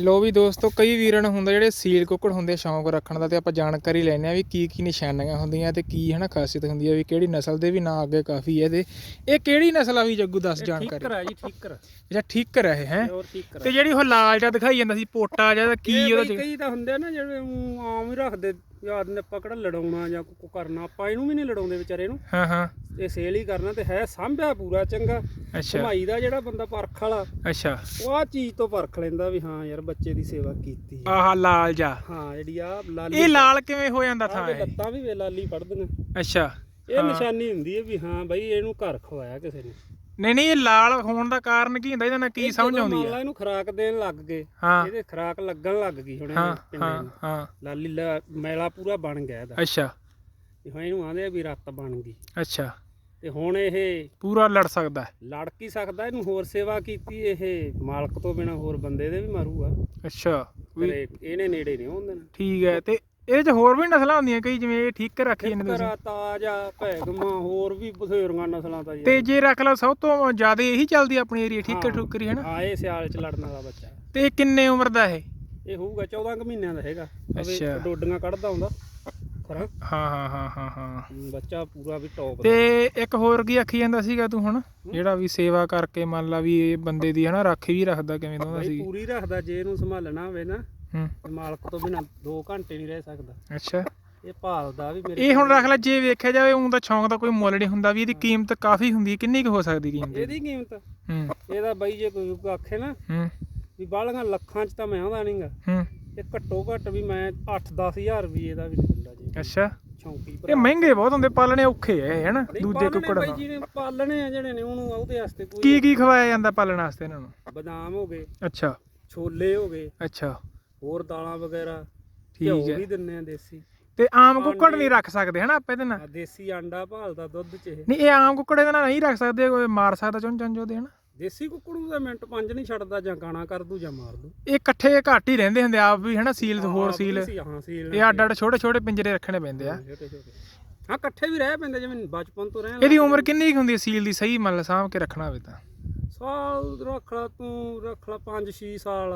ਲੋ ਵੀ ਦੋਸਤੋ ਕਈ ਵੀਰਾਂ ਨੂੰ ਹੁੰਦਾ ਜਿਹੜੇ ਸੀਲ ਕੁੱਕੜ ਹੁੰਦੇ ਆ ਸ਼ੌਂਕ ਰੱਖਣ ਦਾ ਤੇ ਆਪਾਂ ਜਾਣਕਾਰੀ ਲੈਣੇ ਆ ਵੀ ਕੀ ਕੀ ਨਿਸ਼ਾਨੀਆਂ ਹੁੰਦੀਆਂ ਤੇ ਕੀ ਹਨਾ ਖਾਸੀਅਤ ਹੁੰਦੀ ਆ ਵੀ ਕਿਹੜੀ ਨਸਲ ਦੇ ਵੀ ਨਾਂ ਅੱਗੇ ਕਾਫੀ ਹੈ ਇਹਦੇ ਇਹ ਕਿਹੜੀ ਨਸਲ ਆ ਵੀ ਜੱਗੂ ਦੱਸ ਜਾਣਕਾਰੀ। ਠੀਕਰ ਹੈ ਜੀ ਠੀਕਰ। ਅੱਛਾ ਠੀਕ ਹੈ ਇਹ ਹੈ? ਠੀਕਰ ਤੇ ਜਿਹੜੀ ਉਹ ਲਾਲ ਜਿਹਾ ਦਿਖਾਈ ਜਾਂਦਾ ਸੀ ਪੋਟਾ ਜਿਹਾ ਕੀ ਉਹਦਾ ਕਈ ਤਾਂ ਹੁੰਦੇ ਆ ਨਾ ਜਿਹੜੇ ਆਮ ਹੀ ਰੱਖਦੇ ਯਾਰ ਨੇ ਪਕੜ ਲੜਾਉਣਾ ਜਾਂ ਕੋ ਕਰਨਾ ਆਪਾਂ ਇਹਨੂੰ ਵੀ ਨਹੀਂ ਲੜਾਉਂਦੇ ਵਿਚਾਰੇ ਨੂੰ। ਹਾਂ ਹਾਂ। ਇਹ ਸੇਲ ਹੀ ਕਰਨਾ ਤੇ ਹੈ ਸਾਂਭਿਆ ਪੂਰਾ ਚੰਗਾ। ਅੱਛਾ। ਕਮਾਈ ਦਾ ਜਿਹੜਾ ਬੰਦਾ ਪਰਖ ਵਾਲਾ ਅੱਛਾ। ਉਹ ਆ ਚੀਜ਼ ਤੋਂ ਪਰਖ ਲੈਂਦਾ ਵੀ ਹਾਂ ਯਾਰ ਬੱਚੇ ਦੀ ਸੇਵਾ ਕੀਤੀ। ਆਹ ਲਾਲ ਜਾ। ਹਾਂ ਜਿਹੜੀ ਆ ਲਾਲੀ ਇਹ ਲਾਲ ਕਿਵੇਂ ਹੋ ਜਾਂਦਾ ਥਾਂ ਇਹ? ਲੱਤਾਂ ਵੀ ਵੇ ਲਾਲੀ ਫੜਦੀਆਂ। ਅੱਛਾ। ਇਹ ਨਿਸ਼ਾਨੀ ਹੁੰਦੀ ਹੈ ਵੀ ਹਾਂ ਬਈ ਇਹਨੂੰ ਘਰ ਖਵਾਇਆ ਕਿਸੇ ਨੇ। ਨਹੀਂ ਨਹੀਂ ਇਹ ਲਾਲ ਹੋਣ ਦਾ ਕਾਰਨ ਕੀ ਹੁੰਦਾ? ਇਹਦਾ ਨਾਲ ਕੀ ਸਮਝ ਆਉਂਦੀ ਲਾ ਇਹਨੂੰ ਖਰਾਕ ਦੇਣ ਲੱਗ ਗਏ ਹਾਂ। ਇਹਦੇ ਖਰਾਕ ਲੱਗਣ ਲੱਗ ਗਈ ਹੁਣ ਹਾਂ ਹਾਂ ਹਾਂ। ਲਾਲੀ ਮੈਲਾ ਪੂਰਾ ਬਣ ਗਿਆ ਇਹਦਾ। ਅੱਛਾ। ਤੇ ਹੁਣ ਇਹਨੂੰ ਆਂਦੇ ਆ ਵੀ ਰੱਤ ਬਣ ਗਈ। ਅੱਛਾ। ਤੇ ਹੁਣ ਇਹ ਪੂਰਾ ਲੜ ਸਕਦਾ ਹੈ। ਲੜ ਕੀ ਸਕਦਾ? ਇਹਨੂੰ ਹੋਰ ਸੇਵਾ ਕੀਤੀ ਇਹ ਮਾਲਕ ਤੋਂ ਬਿਨਾ ਹੋਰ ਬੰਦੇ ਦੇ ਵੀ ਮਾਰੂਗਾ। ਅੱਛਾ। ਇਹਨੇ ਨੇੜੇ ਨਹੀਂ ਨਾ ਠੀਕ ਹੈ ਤੇ ਇਹਦੇ ਚ ਹੋਰ ਵੀ ਨਸਲਾਂ ਹੁੰਦੀਆਂ ਕਈ ਜਿਵੇਂ ਇਹ ਠੀਕ ਰੱਖੀ ਜਾਂਦੇ ਤੁਸੀਂ ਕਰਾ ਤਾਜਾ ਭੈਗਮਾ ਹੋਰ ਵੀ ਬਥੇਰੀਆਂ ਨਸਲਾਂ ਤਾਂ ਜੀ ਤੇ ਜੇ ਰੱਖ ਲਓ ਸਭ ਤੋਂ ਜ਼ਿਆਦਾ ਇਹੀ ਚੱਲਦੀ ਆਪਣੀ ਏਰੀਆ ਠੀਕ ਹਾਂ। ਠੁਕਰੀ ਹੈ ਨਾ ਹਾਂ ਇਹ ਸਿਆਲ ਚ ਲੜਨ ਵਾਲਾ ਬੱਚਾ। ਤੇ ਇਹ ਕਿੰਨੇ ਉਮਰ ਦਾ ਇਹ? ਇਹ ਹੋਊਗਾ 14 ਕੁ ਮਹੀਨਿਆਂ ਦਾ ਹੈਗਾ। ਅੱਛਾ। ਡੋਡੀਆਂ ਕੱਢਦਾ ਹੁੰਦਾ। ਹਾਂ ਹਾਂ ਹਾਂ ਹਾਂ ਹਾਂ। ਬੱਚਾ ਪੂਰਾ ਵੀ ਟੌਪ ਤੇ ਇੱਕ ਹੋਰ ਕੀ ਆਖੀ ਜਾਂਦਾ ਸੀਗਾ ਤੂੰ ਹੁਣ? ਜਿਹੜਾ ਵੀ ਸੇਵਾ ਕਰਕੇ ਮੰਨ ਲਾ ਵੀ ਇਹ ਬੰਦੇ ਦੀ ਹਨਾ ਰਾਖੀ ਵੀ ਰੱਖਦਾ ਕਿਵੇਂ ਦਾ ਹੁੰਦਾ ਸੀ। ਪੂਰੀ ਰੱਖਦਾ ਜੇ ਇਹਨੂੰ ਸੰਭਾਲਣਾ ਹੋਵੇ ਨਾ। ਹੂੰ। ਤੇ ਮਾਲਕ ਤੋਂ ਬਿਨਾ 2 ਘੰਟੇ ਨਹੀਂ ਰਹਿ ਸਕਦਾ। ਅੱਛਾ। ਇਹ ਭਾਲਦਾ ਵੀ ਮੇਰੇ ਇਹ ਹੁਣ ਰੱਖ ਲੈ ਜੇ ਵੇਖਿਆ ਜਾਵੇ ਉਹ ਦਾ ਸ਼ੌਂਕ ਦਾ ਕੋਈ ਮੁੱਲ ਨਹੀਂ ਹੁੰਦਾ ਵੀ ਇਹਦੀ ਕੀਮਤ ਕਾਫੀ ਹੁੰਦੀ ਹੈ ਕਿੰਨੀ ਕੁ ਹੋ ਸਕਦੀ ਕੀਮਤ? ਇਹਦੀ ਕੀਮਤ? ਹੂੰ। ਇਹਦਾ ਬਾਈ ਜੇ ਕੋਈ ਆਖੇ ਨਾ ਹੂੰ। ਵੀ ਬਾਲੀਆਂ ਲੱਖਾਂ ਚ ਤਾਂ ਮੈਂ ਆਉਂਦਾ ਨਹੀਂਗਾ ਹੂੰ। ਇਹ ਘੱਟੋ ਘੱਟ ਵੀ ਮੈਂ 8-10000 ਰੁਪਏ ਦਾ ਵੀ ਦਿੰਦਾ ਜੀ। ਅੱਛਾ। ਚੌਂਕੀ ਇਹ ਮਹਿੰਗੇ ਬਹੁਤ ਹੁੰਦੇ ਪਾਲਣੇ ਔਖੇ ਐ ਹੈਨਾ? ਦੂਜੇ ਕੁੱਕੜਾਂ ਬਾਈ ਨਾਲ ਜਿਹਨੇ ਪਾਲਣੇ ਆ ਜਿਹੜੇ ਨੇ ਉਹਨੂੰ ਉਹਦੇ ਵਾਸਤੇ ਕੋਈ ਕੀ ਕੀ ਖਵਾਇਆ ਜਾਂਦਾ ਪਾਲਣ ਵਾਸਤੇ ਇਹਨਾਂ ਨੂੰ? ਬਦਾਮ ਹੋ ਗਏ। ਅੱਛਾ। ਛੋਲੇ ਹੋ ਗਏ। ਅੱਛਾ। ਹੋਰ ਦਾਲਾਂ ਵਗੈਰਾ ਠੀਕ ਹੈ। ਵੀ ਦਿੰਨੇ ਆ ਦੇਸੀ। ਤੇ ਆਮ ਕੁੱਕੜ ਨਹੀਂ ਰੱਖ ਸਕਦੇ ਹਨਾ ਆਪਾਂ ਇਹਦੇ ਨਾਲ? ਆ ਦੇਸੀ ਆਂਡਾ ਭਾਲਦਾ ਦੁੱਧ ਚ ਇਹ। ਨਹੀਂ ਇਹ ਆਮ ਕੁੱਕੜ ਇਹਦੇ ਨਾਲ ਨਹੀਂ ਰੱਖ ਸਕਦੇ ਕੋਈ ਮਾਰ ਸਕਦਾ ਚੁੰਝ ਚੁੰਝ ਉਹਦੇ ਹਨਾ। ਦੇਸੀ ਕੁੱਕੜ ਨੂੰ ਤਾਂ ਮਿੰਟ ਪੰਜ ਨਹੀਂ ਛੱਡਦਾ ਜਾਂ ਗਾਣਾ ਕਰ ਦੂ ਜਾਂ ਮਾਰ ਦੂ। ਇਹ ਇਕੱਠੇ ਘੱਟ ਹੀ ਰਹਿੰਦੇ ਹੁੰਦੇ ਆਪ ਵੀ ਹਨਾ ਸੀਲ ਹੋਰ ਆਪ ਸੀਲ। ਵੀ ਸੀ, ਹਾਂ ਸੀਲ ਇਹ ਅੱਡ ਅੱਡ ਛੋਟੇ ਛੋਟੇ ਪਿੰਜਰੇ ਰੱਖਣੇ ਪੈਂਦੇ ਆ। ਛੋਟੇ ਛੋਟੇ ਹਾਂ ਇਕੱਠੇ ਵੀ ਰਹਿ ਪੈਂਦੇ ਜਿਵੇਂ ਬਚਪਨ ਤੋਂ ਰਹਿਣ ਇਹਦੀ ਉਮਰ ਕਿੰਨੀ ਕੁ ਹੁੰਦੀ ਹੈ ਸੀਲ ਦੀ ਸਹੀ ਮੰਨ ਲਾ ਸਾਂਭ ਕੇ ਰੱਖਣਾ ਹੋਵੇ ਤਾਂ? ਸਾਲ ਰੱਖ ਲਾ ਤੂੰ ਰੱਖ ਲਾ 5-6 ਸਾਲ।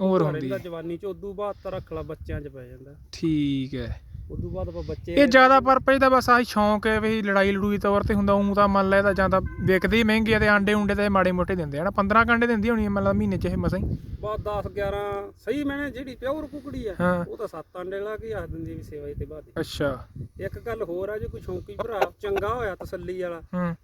ਘਰ ਹੁੰਦੀ ਹੈ। ਜਵਾਨੀ ਚ ਉਦੋਂ ਬਾਅਦ ਤਾਂ ਰੱਖ ਲਾ ਬੱਚਿਆਂ ਚ ਪੈ ਜਾਂਦਾ। ਠੀਕ ਹੈ। ਉਦੋਂ ਬਾਅਦ ਆਪਾਂ ਬੱਚੇ ਇਹ ਜ਼ਿਆਦਾ ਪਰਪਸ ਦਾ ਬਸ ਆਹੀ ਸ਼ੌਂਕ ਹੈ ਵੀ ਲੜਾਈ ਲੜੂਈ ਤੌਰ ਤੇ ਹੁੰਦਾ ਉਂ ਤਾਂ ਮੰਨ ਲੈ ਤਾਂ ਜਾਂ ਤਾਂ ਵਿਕਦੇ ਹੀ ਮਹਿੰਗੇ ਆ ਤੇ ਆਂਡੇ ਉਂਡੇ ਤੇ ਮਾੜੇ ਮੋਟੇ ਦਿੰਦੇ ਆ ਨਾ 15 ਕਾਂਡੇ ਦਿੰਦੀ ਹੋਣੀ ਲਾ ਮਹੀਨੇ ਚ ਇਹ ਮਸਾਂ ਹੀ। ਬਾਅਦ 10 11 ਸਹੀ ਮੈਨੇ ਜਿਹੜੀ ਪਿਓਰ ਕੁਕੜੀ ਆ ਉਹ ਤਾਂ ਸੱਤ ਆਂਡੇ ਲਾ ਕੇ ਆਖ ਦਿੰਦੀ ਵੀ ਸੇਵਾ ਤੇ ਬਾਅਦ ਅੱਛਾ। ਇੱਕ ਗੱਲ ਹੋਰ ਆ ਜੇ ਕੋਈ ਸ਼ੌਂਕੀ ਭਰਾ ਚੰਗਾ ਹੋਇਆ ਤਸੱਲੀ ਵਾਲਾ ਹੂੰ।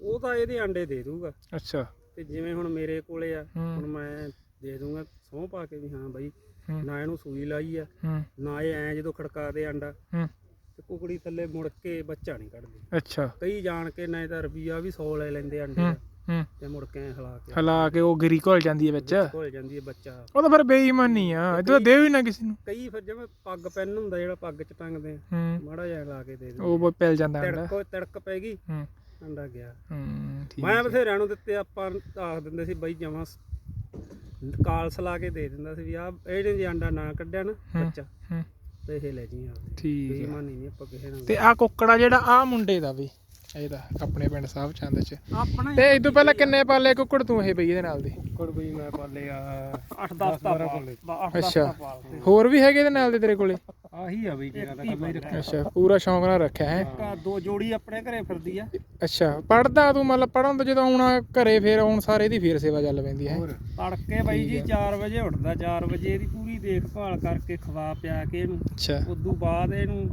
ਉਹ ਤਾਂ ਇਹਦੇ ਆਂਡੇ ਦੇ ਦੂਗਾ। ਅੱਛਾ। ਤੇ ਜਿਵੇਂ ਹੁਣ ਮੇਰੇ ਕੋਲੇ ਆ। ਹੁਣ ਮੈਂ ਦੇ ਦੂੰਗਾ ਸਹੁੰ ਪਾ ਕੇ ਵੀ ਹਾਂ ਬਾਈ ਹੂੰ। ਨਾ ਇਹਨੂੰ ਸੂਈ ਲਾਈ ਆ ਹੂੰ। ਨਾ ਇਹ ਐ ਜਦੋਂ ਖੜਕਾ ਦੇ ਆਂਡਾ ਹੂੰ। ਤੇ ਕੁਕੜੀ ਥੱਲੇ ਮੁੜ ਕੇ ਬੱਚਾ ਨਹੀਂ ਕੱਢਦੀ। ਅੱਛਾ। ਕਈ ਜਾਣ ਕੇ ਨਾ ਤਾਂ ਰੁਪਈਆ ਵੀ 100 ਲੈ ਲੈਂਦੇ ਆਂਡੇ ਹੂੰ ਦਾ। ਹੂੰ। ਤੇ ਮੁੜ ਕੇ ਹਿਲਾ ਕੇ। ਹਲਾ ਕੇ ਉਹ ਗਿਰੀ ਘੁਲ ਜਾਂਦੀ ਹੈ ਵਿੱਚ। ਘੁਲ ਜਾਂਦੀ ਹੈ ਬੱਚਾ। ਉਹ ਤਾਂ ਫਿਰ ਬੇਈਮਾਨੀ ਆ। ਇਹ ਤਾਂ ਦੇ ਵੀ ਨਾ ਕਿਸੇ ਨੂੰ। ਕਈ ਫਿਰ ਜਿਵੇਂ ਪੱਗ ਪੈਨ ਹੁੰਦਾ ਜਿਹੜਾ ਪੱਗ ਚ ਟੰਗਦੇ ਆ ਹੂੰ। ਮਾੜਾ ਜਿਹਾ ਲਾ ਕੇ ਦੇ ਦੇ ਉਹ ਪਿਲ ਜਾਂਦਾ ਅੰਡਾ। ਤੜਕ ਤੜਕ ਪੈ ਗਈ ਹੂੰ। ਅੰਡਾ ਗਿਆ। ਹੂੰ ਠੀਕ ਮੈਂ ਬਥੇਰਿਆਂ ਨੂੰ ਦਿੱਤੇ ਆਪਾਂ ਆਖ ਦਿੰਦੇ ਸੀ ਬਈ ਜਮਾਂ ਕਾਲਸ ਲਾ ਕੇ ਦੇ ਦਿੰਦਾ ਸੀ ਵੀ ਆ ਇਹਨੇ ਜੇ ਅੰਡਾ ਨਾ ਕੱਢਿਆ ਨਾ। ਬੱਚਾ ਹੂੰ। ਤੇ ਇਹ ਲੈ ਜੀ ਆਪਦੇ। ਠੀਕ ਹੈ ਬੇਈਮਾਨੀ ਨਹੀਂ ਆਪਾਂ ਕਿਸੇ ਨਾਲ। ਤੇ ਆ ਕੁੱਕੜਾ ਜਿਹੜਾ ਆ ਮੁੰਡੇ ਦਾ ਵੀ ਇਹਦਾ ਆਪਣੇ ਪਿੰਡ ਸਾਹਿਬ ਚੰਦ ਚ। ਆਪਣਾ ਤੇ ਤੋਂ ਪਹਿਲਾਂ ਕਿੰਨੇ ਪਾਲੇ ਕੁੱਕੜ ਤੂੰ ਇਹ ਬਈ ਇਹਦੇ ਨਾਲ ਦੇ? ਕੁੱਕੜ ਬਈ ਮੈਂ ਪਾਲੇ ਆ 8 10 ਤਾਂ ਪਾਲੇ। 8 10 ਅੱਛਾ। ਹੋਰ ਵੀ ਹੈਗੇ ਇਹਦੇ ਨਾਲ ਦੇ ਤੇਰੇ ਕੋਲੇ? ਆਹੀ ਆ ਬਈ ਜਿਹੜਾ ਕੱਲਾ ਹੀ ਰੱਖਿਆ। ਅੱਛਾ ਪੂਰਾ ਸ਼ੌਂਕ ਨਾਲ ਰੱਖਿਆ ਹੈ। ਇੱਕ ਦੋ ਜੋੜੀ ਆਪਣੇ ਘਰੇ ਫਿਰਦੀ ਆ। ਅੱਛਾ ਪੜਦਾ ਤੂੰ ਮਤਲਬ ਪੜਨ ਤੋਂ ਜਦੋਂ ਆਉਣਾ ਘਰੇ ਫੇਰ ਆਉਣ ਸਾਰੇ ਦੀ ਫੇਰ ਸੇਵਾ ਚੱਲ ਪੈਂਦੀ ਹੈ। ਤੜਕੇ ਬਾਈ ਜੀ 4 ਵਜੇ ਉੱਠਦਾ 4 ਵਜੇ ਇਹਦੀ ਪੂਰੀ ਦੇਖਭਾਲ ਕਰਕੇ ਖਵਾ ਪਿਆ ਕੇ ਇਹਨੂੰ। ਅੱਛਾ। ਉਦੋਂ ਬਾਅਦ ਇਹਨੂੰ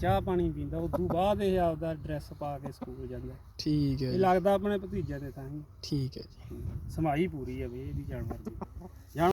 ਚਾਹ ਪਾਣੀ ਪੀਂਦਾ ਉਦੋਂ ਬਾਅਦ ਇਹ ਆਪਦਾ ਡਰੈਸ ਪਾ ਕੇ ਸਕੂਲ ਜਾਂਦਾ। ਠੀਕ ਹੈ ਇਹ ਲੱਗਦਾ ਆਪਣੇ ਭਤੀਜਿਆਂ ਦੇ ਤਾਂ ਹੀ। ਠੀਕ ਹੈ ਜੀ। ਸਮਾਈ ਪੂਰੀ ਆ ਵੀ ਇਹਦੀ ਜਾਨਵਰ ਦੀ।